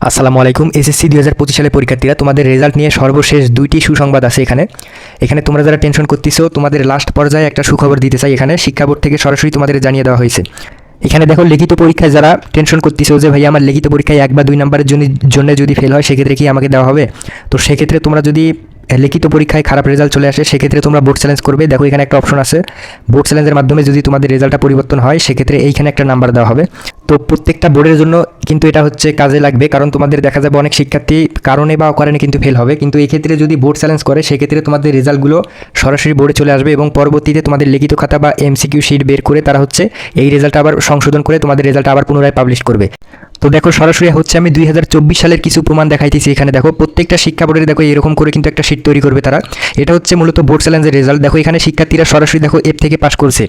আসসালামু আলাইকুম, এসএসসি দুই হাজার পঁচিশ সালে পরীক্ষার্থীরা, তোমাদের রেজাল্ট নিয়ে সর্বশেষ দুইটি সুসংবাদ আছে এখানে। এখানে তোমরা যারা টেনশন করতেছো, তোমাদের লাস্ট পর্যায়ে একটা সুখবর দিতে চাই এখানে, শিক্ষা বোর্ড থেকে সরাসরি তোমাদের জানিয়ে দেওয়া হয়েছে। এখানে দেখো, লিখিত পরীক্ষায় যারা টেনশন করতেছো যে ভাই আমার লিখিত পরীক্ষায় এক বা দুই নম্বরের জন্য জন্য যদি ফেল হয়, সেক্ষেত্রে কি আমাকে দেওয়া হবে? তো সেক্ষেত্রে তোমরা যদি লিখিত পরীক্ষায় খারাপ রেজাল্ট চলে আসে, সেক্ষেত্রে তোমরা বোর্ড চ্যালেঞ্জ করবে। দেখো এখানে একটা অপশন আছে। বোর্ড চ্যালেঞ্জের মাধ্যমে যদি তোমাদের রেজাল্টটা পরিবর্তন হয়, সেক্ষেত্রে এইখানে একটা নাম্বার দেওয়া হবে। তো প্রত্যেকটা বোর্ডের জন্য কিন্তু এটা হচ্ছে কাজে লাগবে, কারণ তোমাদের দেখা যাবে অনেক শিক্ষার্থী কারণে বা অকারণে কিন্তু ফেল হবে। কিন্তু এই ক্ষেত্রে যদি বোর্ড চ্যালেঞ্জ করে, সেক্ষেত্রে তোমাদের রেজাল্টগুলো সরাসরি বোর্ডে চলে আসবে এবং পরবর্তীতে তোমাদের লিখিত খাতা বা এমসিকিউ শিট বের করে তারা হচ্ছে এই রেজাল্ট আবার সংশোধন করে তোমাদের রেজাল্ট আবার পুনরায় পাবলিশ করবে। তো দেখো সরাসরি হচ্ছে আমি দুই হাজার চব্বিশ সালের কিছু প্রমাণ দেখাইতেছি এখানে। দেখো, প্রত্যেকটা শিক্ষা বোর্ডের দেখো এরকম করে কিন্তু একটা সিট তৈরি করবে তারা। এটা হচ্ছে মূলত বোর্ড চ্যালেঞ্জের রেজাল্ট দেখো, এখানে শিক্ষার্থীরা সরাসরি দেখো এর থেকে পাশ করছে।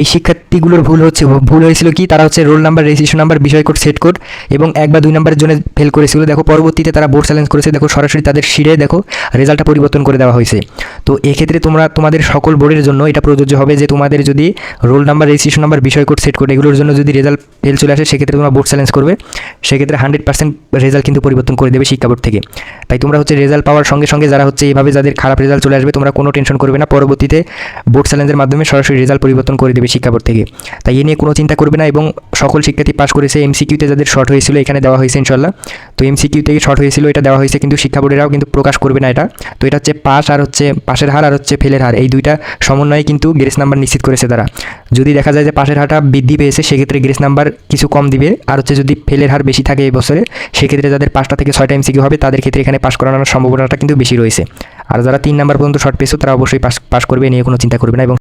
এই শিক্ষার্থীগুলোর ভুল হচ্ছে, ভুল হয়েছিল কি? তারা হচ্ছে রোল নাম্বার রেজিস্ট্রেশন নাম্বার বিষয় কোড সেট কোড এবং এক বা দুই নাম্বারের জন্য ফেল করেছিল। দেখো, পরবর্তীতে তারা বোর্ড চ্যালেঞ্জ করেছে। দেখো, সরাসরি তাদের শিরে দেখো রেজাল্টটা পরিবর্তন করে দেওয়া হয়েছে। তো এক্ষেত্রে তোমরা, তোমাদের সকল বোর্ডের জন্য এটা প্রযোজ্য হবে যে তোমাদের যদি রোল নাম্বার রেজিস্ট্রেশন নাম্বার বিষয় কোড সেট কোড এগুলোর জন্য যদি রেজাল্ট ফেল চলে আসে, সেক্ষেত্রে তোমরা বোর্ড চ্যালেঞ্জ করবে। সেক্ষেত্রে হান্ড্রেড পার্সেন্ট রেজাল্ট কিন্তু পরিবর্তন করে দেবে শিক্ষা বোর্ড থেকে। তাই তোমরা হচ্ছে রেজাল্ট পাওয়ার সঙ্গে সঙ্গে যারা হচ্ছে এইভাবে যাদের খারাপ রেজাল্ট চলে আসবে, তোমরা কোনো টেনশন করবে না। পরবর্তীতে বোর্ড চ্যালেঞ্জের মাধ্যমে সরাসরি রেজাল্ট পরিবর্তন করে দেবে শিক্ষা বোর্ড থেকে। তাই এ নিয়ে কোনো চিন্তা করবে না এবং সকল শিক্ষার্থী পাশ করেছে এমসিকিউতে যাদের শর্ট হয়েছিল, এখানে দেওয়া হয়েছে ইনশাল্লাহ তো এমসিকিউ থেকে শর্ট হয়েছিল, এটা দেওয়া হয়েছে কিন্তু শিক্ষা বোর্ডেরাও কিন্তু প্রকাশ করবে না এটা। তো এটা হচ্ছে পাস আর হচ্ছে পাশের হার আর হচ্ছে ফেলের হার। এই দুইটা সমন্বয়ে কিন্তু গ্রেস নাম্বার নিশ্চিত করেছে তারা। যদি দেখা যায় যে পাশের হারটা বৃদ্ধি পেয়েছে, সেক্ষেত্রে গ্রেস নাম্বার কিছু কম দিবে। আর হচ্ছে যদি ফেলের হার বেশি থাকে এই বছরে, সেক্ষেত্রে যাদের পাঁচটা থেকে ছয়টা এমসিকিউ হবে, তাদের ক্ষেত্রে এখানে পাস করানোর সম্ভাবনাটা কিন্তু বেশি রয়েছে। আর যারা তিন নাম্বার পর্যন্ত শর্ট পেয়েছ, তারা অবশ্যই পাস পাস করবে নিয়ে কোনো চিন্তা করবে না এবং